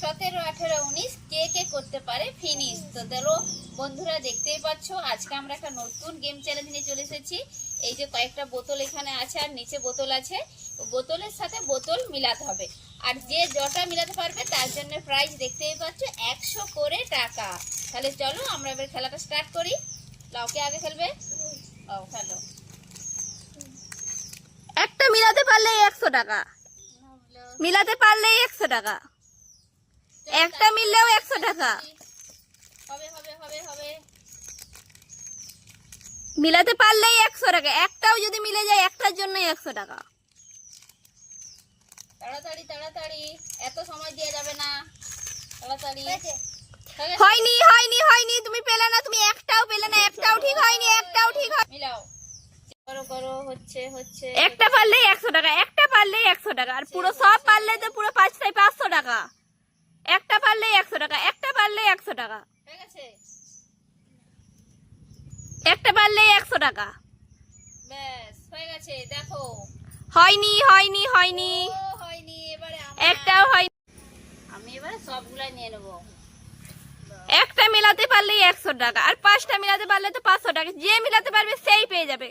সতেরো আঠেরো উনিশ কে কে করতে পারে ফিনিশ তো ধরো বন্ধুরা দেখতেই পাচ্ছ আজকে আমরা একটা নতুন গেম চ্যালেঞ্জ নিয়ে চলে এসেছি। এই যে কয়েকটা বোতল এখানে আছে আর নিচে বোতল আছে। বোতলের সাথে বোতল মিলাতে হবে। আর যে জটা মিলাতে পারবে তার জন্য প্রাইজ দেখতেই পাচ্ছ একশো করে টাকা। তাহলে চলো আমরা এবার খেলাটা স্টার্ট করি। লাউকে আগে খেলবে ও খেলো। একটা মিলাতে পারলেই একশো টাকা। মিলাতে পারলেই একশো টাকা। একটা মিললেও একশো টাকা। হবে হবে হবে হবে। মিলাতে পারলেই একশো টাকা। একটাও যদি মিলে যায় একটার জন্যই একশো টাকা। তাড়াতাড়ি তাড়াতাড়ি। এত সময় দিয়ে যাবে না। তাড়াতাড়ি। হয়নি হয়নি হয়নি। তুমি পেলে না তুমি একটাও পেলে না। একটাও ঠিক হয়নি একটাও ঠিক হয় মিলাও। করো করো হচ্ছে হচ্ছে। একটা পারলেই একশো টাকা একটা পারলেই একশো টাকা। আর পুরো সব পারলে তো পুরো পাঁচটায় পাঁচশো টাকা। একটা পারলেই একশো টাকা একটা পারলেই একশো টাকা। একটা পারলেই একশো টাকা। হয়ে দেখো। হয়নি হয়নি হয়নি। একটাও হয়নি। আমি এবারে সবগুলাই নিয়ে নেব। একটা মিলাতে পারলেই একশো টাকা আর পাঁচটা মিলাতে পারলে তো পাঁচশো টাকা। যে মিলাতে পারবে সেই পেয়ে যাবে।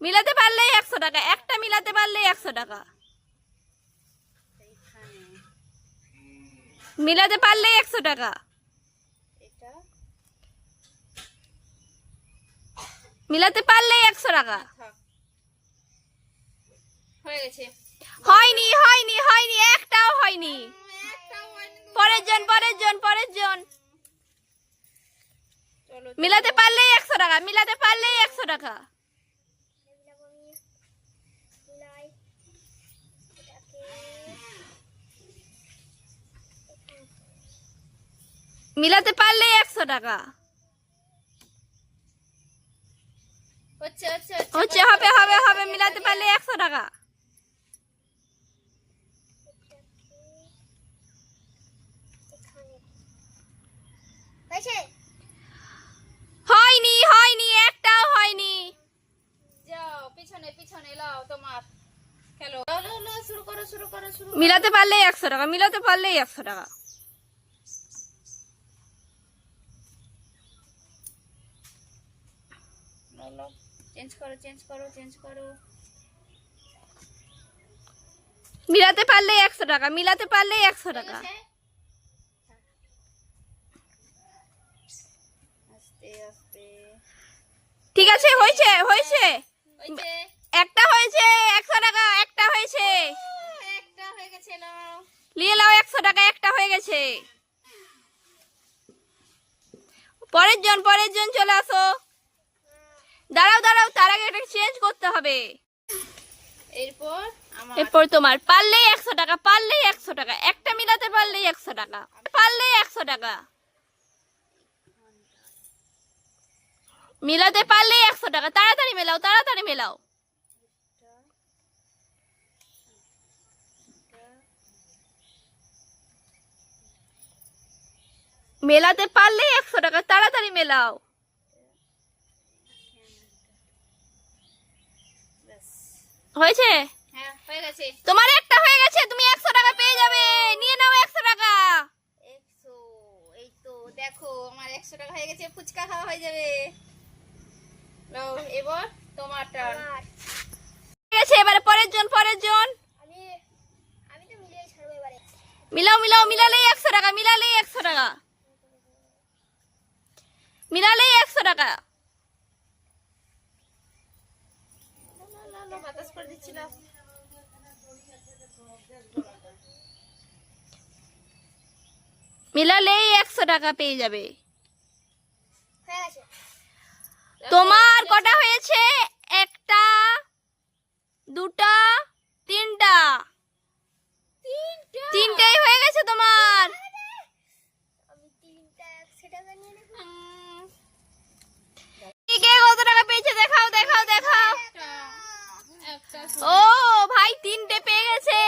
মিলাতে পারলেই একশো টাকা একটা মিলাতে পারলেই একশো টাকা। মিলাতে পারলেই একশো টাকা। মিলাতে পারলেই একশো টাকা। হয়ে হয়নি হয়নি হয়নি একটাও হয়নি। পরের জন পরের জন পরের জন। মিলাতে পারলেই একশো টাকা মিলাতে পারলেই একশো টাকা। মিলাতে পারলেই একশো টাকা। হচ্ছে হবে হবে হবে মিলাতে পারলে একশো টাকা। হয়নি হয়নি একটাও হয়নি। যাও পিছনে পিছনে লাও তোমার। খেলো। শুরু করো শুরু করো শুরু মিলাতে পারলেই একশো টাকা মিলাতে পারলেই একশো টাকা। লাও। চেঞ্জ করো চেঞ্জ করো চেঞ্জ করো। মিলাতে পারলেই একশো টাকা মিলাতে পারলেই একশো টাকা। আস্তে আস্তে। ঠিক আছে হয়েছে হয়েছে। হয়েছে? একটা হয়েছে একশো টাকা একটা হয়েছে। হয়ে নিয়ে নাও একশো টাকা একটা হয়ে গেছে। পরের জন পরের জন চলে আসো। দাঁড়াও দাঁড়াও তার আগে এটা চেঞ্জ করতে হবে। এরপর এরপর তোমার পারলেই একশো টাকা পারলেই একশো টাকা। একটা মিলাতে পারলেই একশো টাকা পারলেই একশো টাকা। মিলাতে পারলেই একশো টাকা। তাড়াতাড়ি মেলাও তাড়াতাড়ি মেলাও। মেলাতে পারলেই একশো টাকা তাড়াতাড়ি মেলাও। হয়েছে? হ্যাঁ হয়ে গেছে। তোমার একটা হয়ে গেছে তুমি একশো টাকা পেয়ে যাবে। নিয়ে নাও একশো টাকা। একশো এই তো দেখো আমার একশো টাকা হয়ে গেছে ফুচকা খাওয়া হয়ে যাবে। নাও এবার তোমার টার্ন ঠিক এবারে পরের জন পরের জন। আমি আমি তো মিলিয়ে ছাড়বো এবারে। মিলাও মিলাও মিলালেই একশো টাকা মিলালেই একশো টাকা। মিলালেই একশো টাকা বাতাস করে দিচ্ছিলাম। মিলালেই একশো টাকা পেয়ে যাবে। তোমার কটা হয়েছে? একটা দুটা তিনটা তিনটা তিনটাই হয়ে গেছে তোমার আমি তিনটা একশো টাকা নিয়ে নেব কে কে কত টাকা পেয়েছে দেখাও দেখাও দেখাও একটা ও ভাই তিনটে পেয়ে গেছে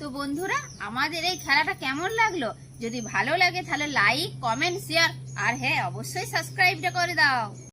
তো বন্ধুরা, আমাদের এই খেলাটা কেমন লাগল? যদি ভালো লাগে তাহলে লাইক কমেন্ট শেয়ার আর হ্যাঁ অবশ্যই সাবস্ক্রাইবটা করে দাও।